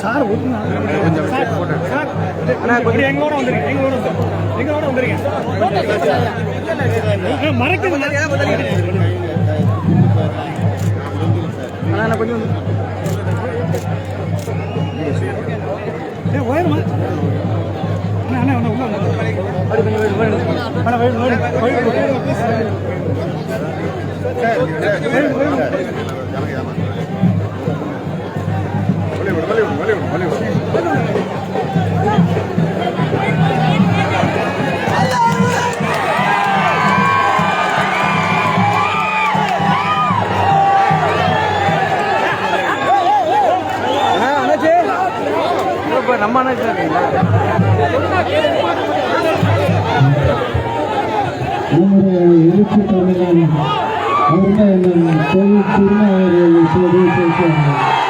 Sir ஓட்டுங்க sir sir கொஞ்சம் எங்களோட வந்துருங்க எங்களோட எங்களோட வந்துருங்க. ஆ, மறைக்குது கொஞ்சம் ஏய் உயரமா அண்ணா அண்ணா அண்ணா உள்ள அண்ணா நம்ம அண்ணா நம்முடைய எழுச்சி தமிழன் அருமையண்ணன் கோயில் திருநாவர்கள் இப்போது பேசுவாங்க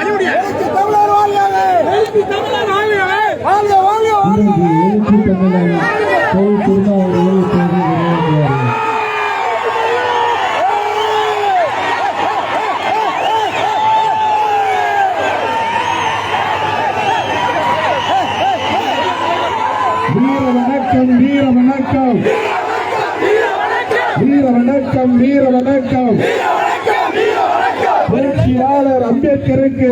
இன்றைக்கு எழுச்சி தமிழன் கோயில் திருநாவர்கள் இப்போது நிறைவேற்றுவார்கள் வீர வணக்கம் வீர வணக்கம் வீர வணக்கம் வீர வணக்கம். புரட்சியாளர் அம்பேத்கருக்கு.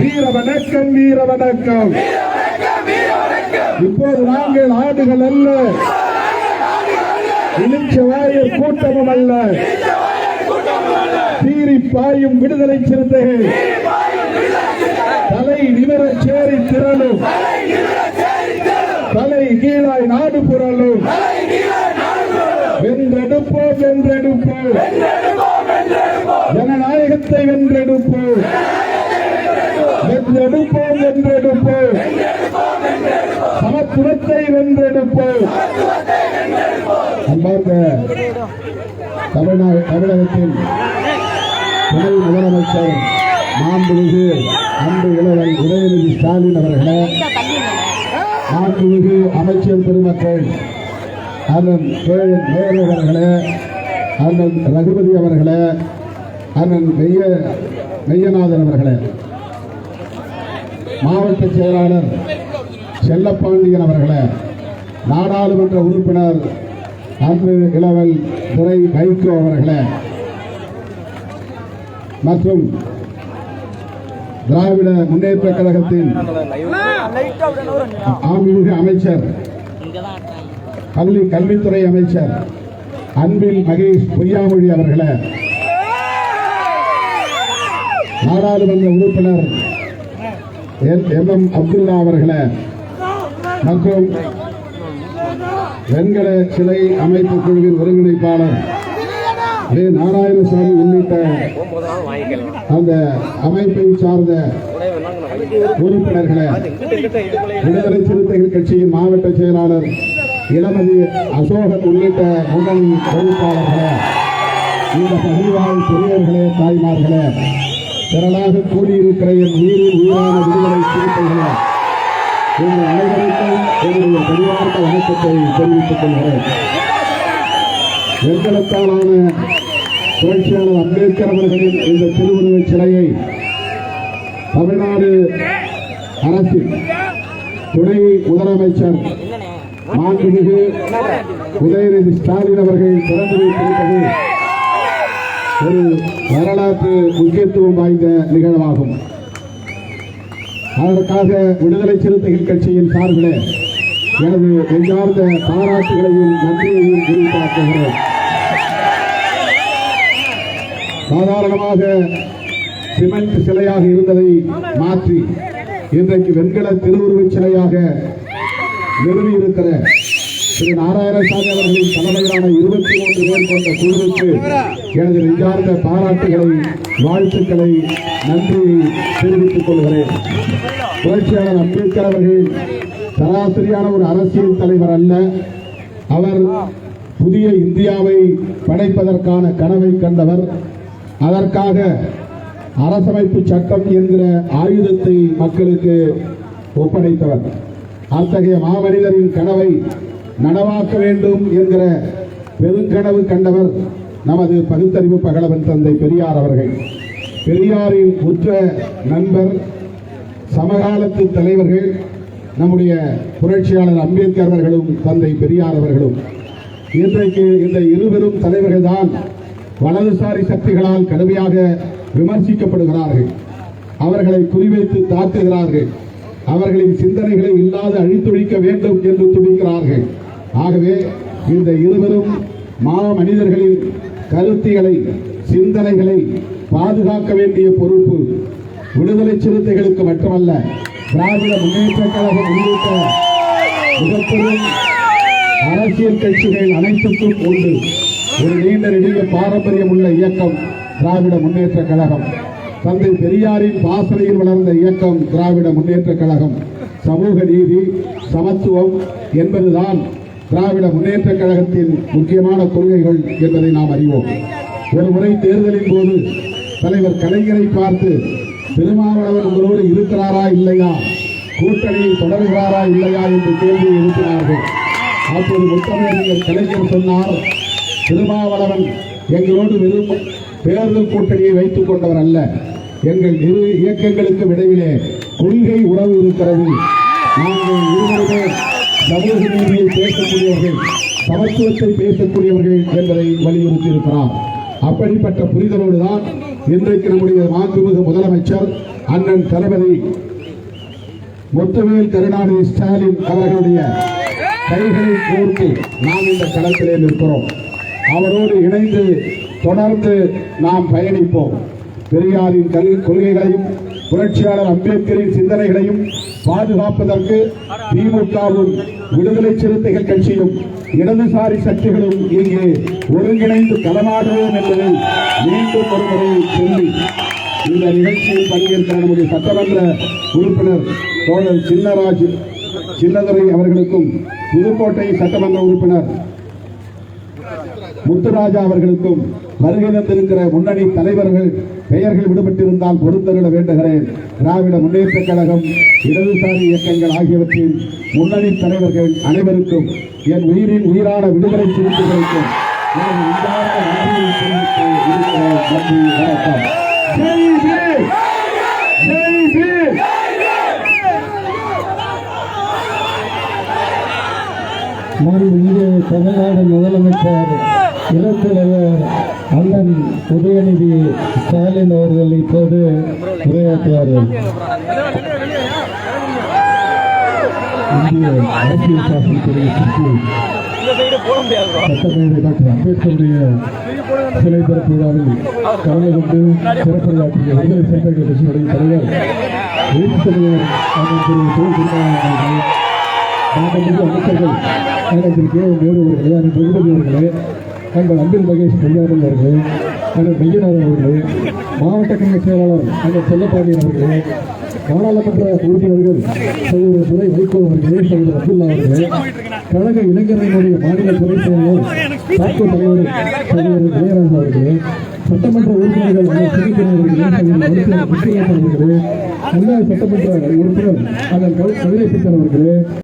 வீர வணக்கம் வீர வணக்கம். இப்போது நாங்கள் ஆடுகள் அல்ல. இளிச்சவாயர் கூட்டமும் அல்ல. தீரி பாயும் விடுதலை சிறுத்தைகள். தலை நிமிர சேரி திரளும். தலை கீழாய் நாடு புரளும். வென்றெடுப்போம் வென்றெடுப்போம். ஜனநாயகத்தை வென்றெடுப்போம். வென்றெடுப்போம் வென்றெடுப்போம். சமத்துவத்தை வென்றெடுப்போம். அன்பார்ந்த தமிழகத்தின் துணை முதலமைச்சர் மாண்புமிகு அன்பு இளவல் உதயநிதி ஸ்டாலின் அவர்களே மாண்புமிகு அமைச்சர் பெருமக்கள் அண்ணன் நேரு அவர்களே அண்ணன் ரகுபதி அவர்களே அண்ணன் மெய்ய மெய்யநாதன் அவர்களே. மாவட்ட செயலாளர் செல்லப்பாண்டியன் அவர்களே நாடாளுமன்ற உறுப்பினர் அன்பு இளவல் துறை வைகோ அவர்களே மற்றும் திராவிட முன்னேற்ற கழகத்தின் ஆன்மீக அமைச்சர் பள்ளி கல்வித்துறை அமைச்சர் அன்பில் மகேஷ் பொய்யாமொழி அவர்களை. நாடாளுமன்ற உறுப்பினர் எம் எம் அப்துல்லா அவர்களை. மற்றும் வெண்கல சிலை அமைப்பு குழுவின் ஒருங்கிணைப்பாளர் ஏ நாராயணசாமி உள்ளிட்ட அந்த அமைப்பை சார்ந்த உறுப்பினர்களை. விடுதலை சிறுத்தைகள் கட்சியின் மாவட்ட செயலாளர் இளமதி அசோகன் உள்ளிட்ட முன்னணி பொறுப்பாளர்களே இந்த பகிர்வாழ் பெரியவர்களே தாய்மார்களே திரளாக கூடியிருக்கிற என் உயிரில் உயிரான விடுதலை சிறுத்தைகளே உங்கள் அனைவருக்கும் என்னுடைய பணிவார்ந்த வணக்கத்தை தெரிவித்துக் கொள்கிறேன். எங்களுக்கான புரட்சியாளர் அம்பேத்கர் அவர்களின் இந்த திருவுருவச் சிலையை தமிழ்நாடு அரசின் துணை முதலமைச்சர் மாண்புமிகு உதயநிதி ஸ்டாலின் அவர்கள் திறந்து வைத்திருப்பது ஒரு வரலாற்று முக்கியத்துவம் வாய்ந்த நிகழ்வாகும். அதற்காக விடுதலை சிறுத்தைகள் கட்சியின் சார்பில் எனது நெஞ்சார்ந்த பாராட்டுகளையும் நன்றியையும் குறிப்பாக்குகிறேன் சாதாரணமாக சிமெண்ட் சிலையாக இருந்ததை மாற்றி இன்றைக்கு வெண்கல திருவுருவச் சிலையாக நிறுவியிருக்கிற திரு நாராயணசாமி அவர்களின் தலைமையிலான இருபத்தி மூன்று பேர் கொண்ட குழுவுக்கு எனது நெஞ்சார்ந்த பாராட்டுகளை வாழ்த்துக்களை நன்றியை தெரிவித்துக் கொள்கிறேன். புரட்சியாளர் அம்பேத்கர் அவர்கள் சராசரியான ஒரு அரசியல் தலைவர் அல்ல. அவர் புதிய இந்தியாவை படைப்பதற்கான கனவை கண்டவர். அதற்காக அரசமைப்பு சட்டம் என்கிற ஆயுதத்தை மக்களுக்கு ஒப்படைத்தவர். அத்தகைய மாமனிதரின் கனவை நனவாக்க வேண்டும் என்கிற பெருங்கனவு கண்டவர் நமது பகுத்தறிவு பகலவன் தந்தை பெரியார் அவர்கள். பெரியாரின் உற்ற நண்பர் சமகாலத்து தலைவர்கள் நம்முடைய புரட்சியாளர் அம்பேத்கர் அவர்களும் தந்தை பெரியார் அவர்களும். இன்றைக்கு இந்த இருவரும் தலைவர்கள் தான் வலதுசாரி சக்திகளால் கடுமையாக விமர்சிக்கப்படுகிறார்கள். அவர்களை குறிவைத்து தாக்குகிறார்கள். அவர்களின் சிந்தனைகளை இல்லாது அழித்தொழிக்க வேண்டும் என்று துடிக்கிறார்கள் ஆகவே இந்த இருவரும் மா மனிதர்களின் கருத்திகளை சிந்தனைகளை பாதுகாக்க வேண்டிய பொறுப்பு விடுதலை சிறுத்தைகளுக்கு மட்டுமல்ல திராவிட முன்னேற்ற கழகம் உள்ளிட்ட மிகப்பெரும் அரசியல் கட்சிகள் அனைத்துக்கும் உண்டு. ஒரு நீண்ட நெடிய பாரம்பரியம் உள்ள இயக்கம் திராவிட முன்னேற்ற கழகம். தந்தை பெரியாரின் பாசனையில் வளர்ந்த இயக்கம் திராவிட முன்னேற்ற கழகம். சமூக நீதி சமத்துவம் என்பதுதான் திராவிட முன்னேற்ற கழகத்தின் முக்கியமான கொள்கைகள் என்பதை நாம் அறிவோம். ஒரு முறை தேர்தலின் போது தலைவர் கலைஞரை பார்த்து திருமாவளவன் உங்களோடு இருக்கிறாரா இல்லையா? கூட்டணியை தொடர்கிறாரா இல்லையா? என்று கேள்வி எழுப்பினார்கள். அப்போது முத்தமிழர் கலைஞர் சொன்னார் திருமாவளவன் எங்களோடு வெறும் தேர்தல் கூட்டணியை வைத்துக் கொண்டவர் அல்ல. எங்கள் இரு இயக்கங்களுக்கு இடையிலே கொள்கை உறவு இருக்கிறது. நாங்கள் இருவருமே சமூக நீதியை பேசக்கூடியவர்கள் சமத்துவத்தை பேசக்கூடியவர்கள் என்பதை வலியுறுத்தி இருக்கிறார் அப்படிப்பட்ட புரிதலோடு தான் இன்றைக்கு நம்முடைய மாண்புமிகு முதலமைச்சர் அண்ணன் தளபதி முத்துவேல் கருணாநிதி ஸ்டாலின் அவர்களுடைய கைகளை கோர்த்து நாம் இந்த களத்திலே நிற்கிறோம். அவரோடு இணைந்து தொடர்ந்து நாம் பயணிப்போம். பெரியாரின் கல் கொள்கைகளையும் புரட்சியாளர் அம்பேத்கரின் சிந்தனைகளையும் பாதுகாப்பதற்கு திமுகவும் விடுதலை சிறுத்தைகள் கட்சியும் இடதுசாரி சக்திகளும் இங்கே ஒருங்கிணைந்து களமாடுவோம் என்பதை மீண்டும் ஒருமுறை சொல்லி இந்த நிகழ்ச்சியில் பங்கேற்கிற நம்முடைய சட்டமன்ற உறுப்பினர் தோழர் சின்னராஜ் சின்னதுரை அவர்களுக்கும் புதுக்கோட்டை சட்டமன்ற உறுப்பினர் முத்துராஜா அவர்களுக்கும் வருகை தந்திருக்கிற முன்னணி தலைவர்கள் பெயர்கள் விடுபட்டிருந்தால் பொறுத்தருட வேண்டுகிறேன் திராவிட முன்னேற்ற கழகம் இடதுசாரி இயக்கங்கள் ஆகியவற்றின் முன்னணி தலைவர்கள் அனைவருக்கும் என் உயிரின் உயிரான விடுதலை சிறுத்தைகளுக்கும் எனது உண்டான நன்றியை தெரிவித்து இருக்கிறேன் நன்றி வணக்கம் ஜெய் பீம்! ஜெய் பீம்! மாண்புமிகு தமிழ்நாடு முதலமைச்சர் இளத்தலைவர் அண்ணன் உதயநிதி ஸ்டாலின் அவர்கள் இப்போது உரையாற்றுவார்கள் இந்திய அரசியல் சாசனத்துறை சுற்றி சட்டமேதை டாக்டர் அம்பேத்கருடைய சிலை திறப்பு விழாவில் கலந்து கொண்டு சிறப்புரையாற்றிய விடுதலை சிறுத்தைகள் தலைவர் அண்ணன் திரு தொழில் அமைச்சர்கள் அண்ணன் திரு கே நேரு அவர்களே அண்ணன் ரகுபதி அவர்களே அண்ணன் அன்பில் மகேஷ் பொய்யாமல் அவர்கள் அண்ணன் மெய்யனார் அவர்கள் மாவட்ட கழக செயலாளர் அண்ணன் செல்லப்பாண்டியன் அவர்கள் நாடாளுமன்ற உறுப்பினர்கள் சகோதரர் துறை வைகோ அவர்கள் சகோதரர் அப்துல்லா அவர்கள் கழக இளைஞரணியினுடைய மாநில துறை செயலர் தாக்கு தலைவர் சகோதரர் இளையராஜா அவர்கள் சட்டமன்ற உறுப்பினர்கள் அண்ணன் சிவகங்கை அவர்களே அண்ணன் மருத்துவர் விஸ்வநாதன் அவர்களே அண்ணா சட்டமன்ற உறுப்பினர் அதன் கவிதை சித்தன் அவர்கள்